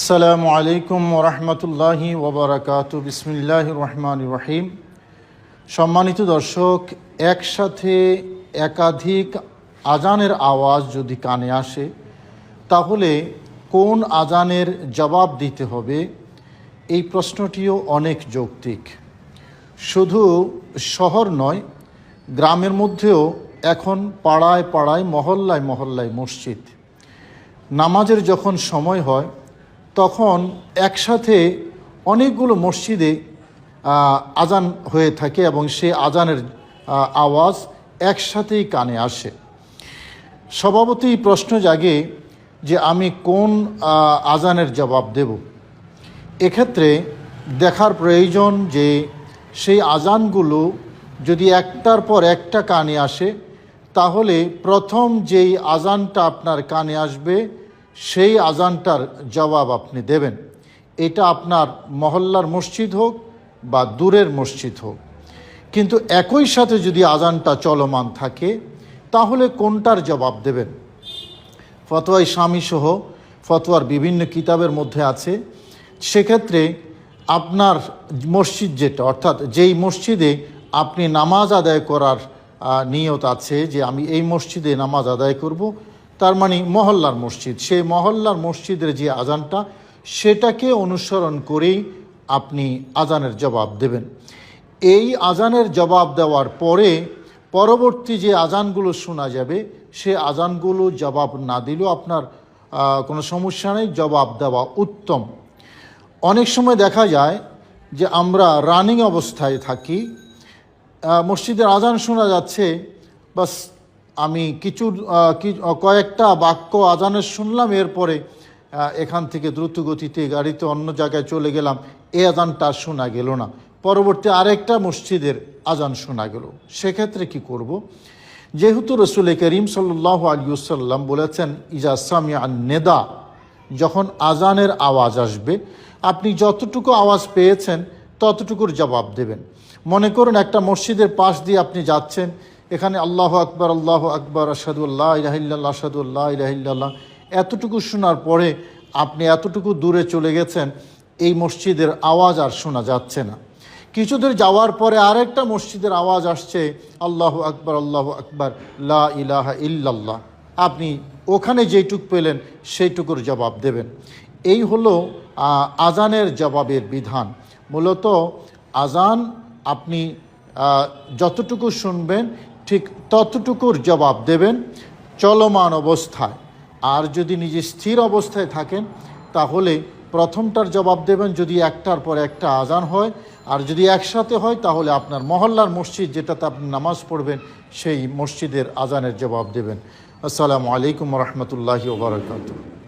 আসসালামু আলাইকুম ওরহমতুল্লাহি ওবরাকাত বিসমিল্লাহ রহমান রহিম। সম্মানিত দর্শক, একসাথে একাধিক আজানের আওয়াজ যদি কানে আসে, তাহলে কোন আজানের জবাব দিতে হবে? এই প্রশ্নটিও অনেক যৌক্তিক। শুধু শহর নয়, গ্রামের মধ্যেও এখন পাড়ায় পাড়ায়, মহল্লায় মহল্লায় মসজিদ। নামাজের যখন সময় হয় তখন একসাথে অনেকগুলো মসজিদে আজান হয়ে থাকে এবং সে আজানের আওয়াজ একসাথেই কানে আসে। স্বভাবতই প্রশ্ন জাগে যে আমি কোন আজানের জবাব দেব। এক্ষেত্রে দেখার প্রয়োজন যে সেই আজানগুলো যদি একটার পর একটা কানে আসে, তাহলে প্রথম যেই আজানটা আপনার কানে আসবে সেই আজানটার জবাব আপনি দেবেন। এটা আপনার মহল্লার মসজিদ হোক বা দূরের মসজিদ হোক। কিন্তু একই সাথে যদি আজানটা চলমান থাকে, তাহলে কোনটার জবাব দেবেন? ফতোয়াই স্বামী সহ ফতোয়ার বিভিন্ন কিতাবের মধ্যে আছে। সেক্ষেত্রে আপনার মসজিদ যেটা, অর্থাৎ যেই মসজিদে আপনি নামাজ আদায় করার নিয়ত আছে যে আমি এই মসজিদে নামাজ আদায় করব তার মানে মহল্লার মসজিদ। সেই মহল্লার মসজিদের যে আজানটা, সেটাকে অনুসরণ করেই আপনি আজানের জবাব দেবেন। এই আজানের জবাব দেওয়ার পরে পরবর্তী যে আজানগুলো শোনা যাবে, সে আজানগুলো জবাব না দিলেও আপনার কোনো সমস্যা নেই, জবাব দেওয়া উত্তম। অনেক সময় দেখা যায় যে আমরা রানিং অবস্থায় থাকি মসজিদের আজান শোনা যাচ্ছে, বাস আমি কিছু কয়েকটা বাক্য আজানের শুনলাম, এরপরে এখান থেকে দ্রুত গতিতে গাড়িতে অন্য জায়গায় চলে গেলাম। এ আজানটা শোনা গেল না। পরবর্তী আরেকটা মসজিদের আজান শোনা গেল। সেক্ষেত্রে কি করব? যেহেতু রসুল করিম সাল্লাহ আলিউসাল্লাম বলেছেন, ইজা সামিয়া নেদা যখন আজানের আওয়াজ আসবে, আপনি যতটুকু আওয়াজ পেয়েছেন, ততটুকুর জবাব দেবেন। মনে করুন একটা মসজিদের পাশ দিয়ে আপনি যাচ্ছেন এখানে আল্লাহ আকবর আল্লাহ আকবর আসাদুল্লাহ ইলাহিল্লাহ আসাদুল্লাহ ইলাহিল্লাহ এতটুকু শোনার পরে আপনি এতটুকু দূরে চলে গেছেন, এই মসজিদের আওয়াজ আর শোনা যাচ্ছে না। কিছুদূর যাওয়ার পরে আরেকটা মসজিদের আওয়াজ আসছে, আল্লাহ আকবর আল্লাহ আকবর, লা ইলাহা ইল্লাল্লাহ। আপনি ওখানে যেইটুক পেলেন, সেইটুকুর জবাব দেবেন। এই হলো আজানের জবাবের বিধান। মূলত আজান আপনি যতটুকু শুনবেন ঠিক ততটুকুর জবাব দেবেন চলমান অবস্থায়। আর যদি নিজে স্থির অবস্থায় থাকেন, তাহলে প্রথমটার জবাব দেবেন যদি একটার পর একটা আজান হয়। আর যদি একসাথে হয়, তাহলে আপনার মহল্লার মসজিদ যেটাতে আপনি নামাজ পড়বেন, সেই মসজিদের আজানের জবাব দেবেন। আসসালামু আলাইকুম রহমতুল্লাহি ওবরাকাতুহ